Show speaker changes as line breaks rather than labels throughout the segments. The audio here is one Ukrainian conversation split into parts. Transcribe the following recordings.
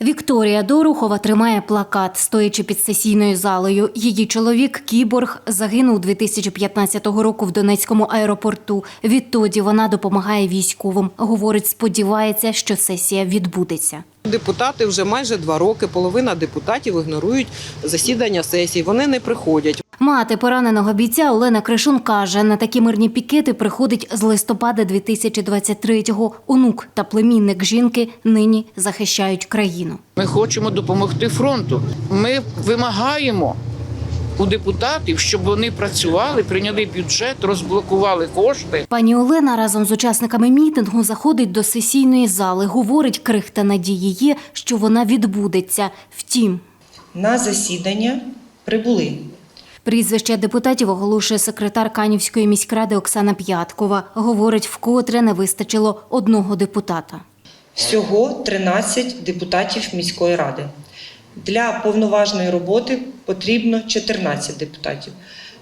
Вікторія Дорухова тримає плакат, стоячи під сесійною залою. Її чоловік Кіборг загинув 2015 року в Донецькому аеропорту. Відтоді вона допомагає військовим. Говорить, сподівається, що сесія відбудеться.
Депутати вже майже два роки. Половина депутатів ігнорують засідання сесії. Вони не приходять.
Мати пораненого бійця Олена Кришун каже, на такі мирні пікети приходить з листопада 2023-го. Онук та племінник жінки нині захищають країну.
Ми хочемо допомогти фронту. Ми вимагаємо у депутатів, щоб вони працювали, прийняли бюджет, розблокували кошти.
Пані Олена разом з учасниками мітингу заходить до сесійної зали. Говорить, крихта надії є, що вона відбудеться. Втім,
На засідання прибули
прізвище депутатів оголошує секретар Канівської міськради Оксана П'яткова. Говорить, вкотре не вистачило одного депутата.
всього 13 депутатів міської ради. Для повноважної роботи потрібно 14 депутатів.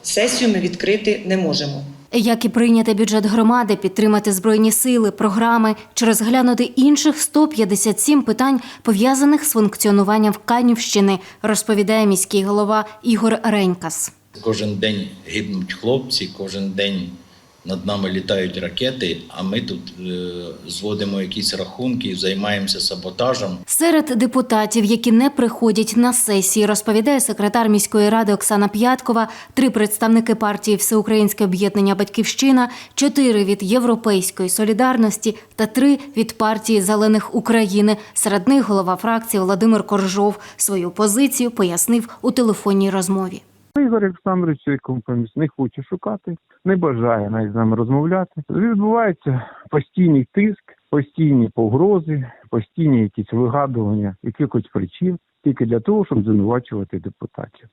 Сесію ми відкрити не можемо.
Як і прийняти бюджет громади, підтримати збройні сили, програми чи розглянути інших 157 питань, пов'язаних з функціонуванням Канівщини, розповідає міський голова Ігор Ренькас.
Кожен день гибнуть хлопці, кожен день над нами літають ракети, а ми тут е, зводимо якісь рахунки, займаємося саботажем.
Серед депутатів, які не приходять на сесії, розповідає секретар міської ради Оксана П'яткова, три представники партії Всеукраїнське об'єднання Батьківщина, чотири від Європейської солідарності та три від партії Зелених України. Серед них голова фракції Володимир Коржов свою позицію пояснив у телефонній розмові.
Ігор Олександрович компроміс не хоче шукати, не бажає навіть з нами розмовляти. Відбувається постійний тиск, постійні погрози, постійні якісь вигадування якихось причин тільки для того, щоб звинувачувати депутатів.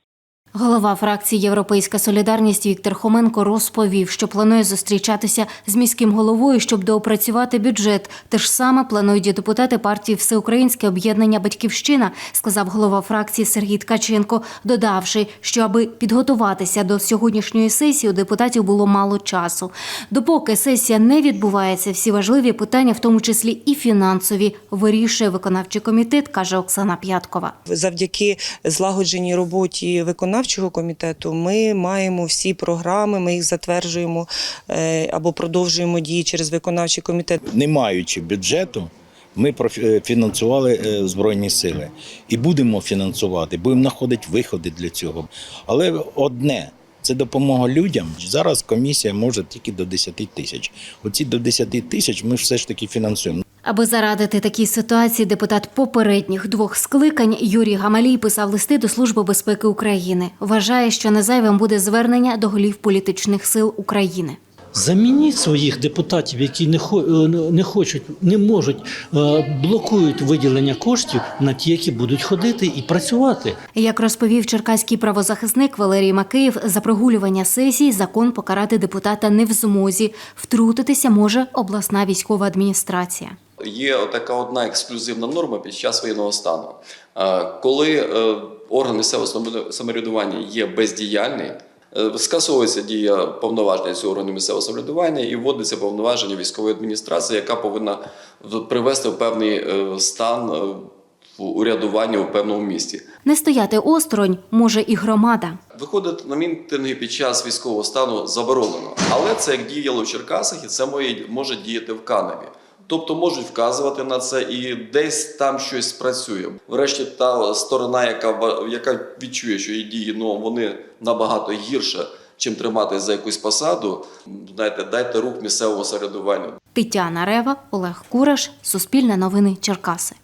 Голова фракції Європейська солідарність Віктор Хоменко розповів, що планує зустрічатися з міським головою, щоб доопрацювати бюджет. Те ж саме планують і депутати партії Всеукраїнське об'єднання Батьківщина, сказав голова фракції Сергій Ткаченко, додавши, що аби підготуватися до сьогоднішньої сесії, у депутатів було мало часу. Допоки сесія не відбувається, всі важливі питання, в тому числі і фінансові, вирішує виконавчий комітет, каже Оксана П'яткова.
Завдяки злагодженій роботі виконавчого комітету ми маємо всі програми, ми їх затверджуємо е, або продовжуємо дії через виконавчий комітет.
Не маючи бюджету, ми е, фінансували е, Збройні сили і будемо фінансувати, будемо знаходити виходи для цього. Але одне. Це допомога людям. Зараз комісія може тільки до 10 тисяч. Оці до 10 тисяч ми все ж таки фінансуємо.
Аби зарадити такій ситуації, депутат попередніх двох скликань Юрій Гамалій писав листи до Служби безпеки України. Вважає, що незайвим буде звернення до голів політичних сил України.
Замініть своїх депутатів, які не е, не хочуть, не можуть, е, блокують виділення коштів на ті, які будуть ходити і працювати.
Як розповів черкаський правозахисник Валерій Макеєв, за прогулювання сесії закон покарати депутата не в змозі. Втрутитися може обласна військова адміністрація.
Є така одна ексклюзивна норма під час воєнного стану. Е, Коли е, орган місцевого самоврядування є бездіяльний, е, скасовується дія повноважень цього органу місцевого самоврядування і вводиться повноваження військової адміністрації, яка повинна привести в певний стан урядування у певному місті.
Не стояти осторонь може і громада.
Виходити на мітинги під час військового стану заборонено, але це як діяло в Черкасах, і це може діяти в Каневі. Тобто можуть вказувати на це і десь там щось працює. Врешті, та сторона, яка яка відчує, що її дії ну вони набагато гірше, чим триматись за якусь посаду. Знаєте, дайте рух місцевому середування.
Тетяна Рева, Олег Кураш, Суспільне новини Черкаси.